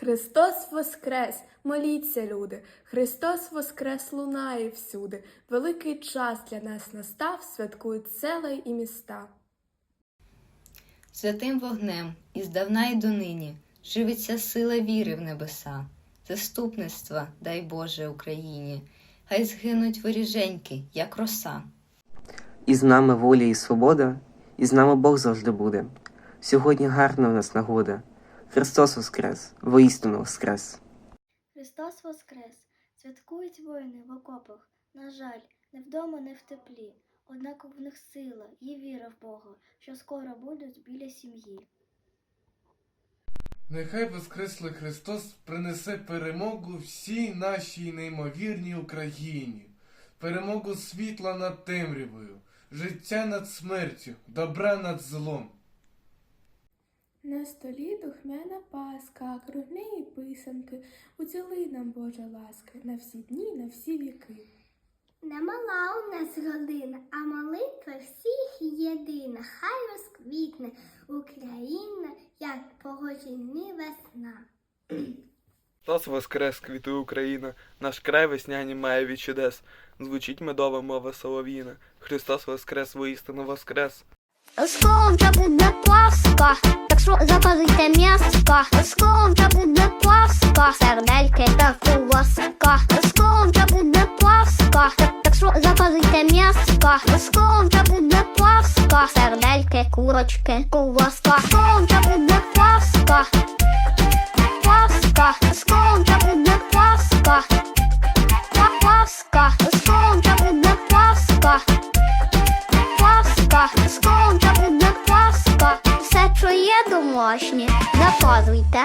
Христос Воскрес! Моліться, люди! Христос Воскрес лунає всюди. Великий час для нас настав, святкують села і міста. Святим вогнем і й донині живиться сила віри в небеса, заступництва, дай Боже Україні, хай згинуть воріженьки, як роса. І з нами воля і свобода, і з нами Бог завжди буде. Сьогодні гарна в нас нагода. Христос Воскрес, воістину Воскрес. Христос Воскрес! Святкують воїни в окопах. На жаль, не вдома, не в теплі. Однак в них сила і віра в Бога, що скоро будуть біля сім'ї. Нехай Воскреслий Христос принесе перемогу всій нашій неймовірній Україні, перемогу світла над темрявою, життя над смертю, добра над злом. На столі духмяна паска, кругні писанки, уціли нам Боже ласки, на всі дні, на всі віки. Не мала у нас родина, а молитва всіх єдина. Хай розквітне Україна, як погоджені весна. Христос воскрес, квітує Україна, наш край весняні має від чудес. Звучить медова мова солов'їна. Христос воскрес, воістину воскрес. Скоро вже буде Пасха, так що заказуйте м'яско. Скоро вже буде Пасха, сердельки та куласка. Скоро вже буде Пасха, так що заказуйте м'яско. Скоро вже буде Пасха, сердельки, курочки, куласка. Скоро вже буде Пасха, Пасха. Скоро вже буде Па- Пасха. Скоро вже буде Пасха. Паска, скоро буде Паска. Все, що домашнє, заказуйте.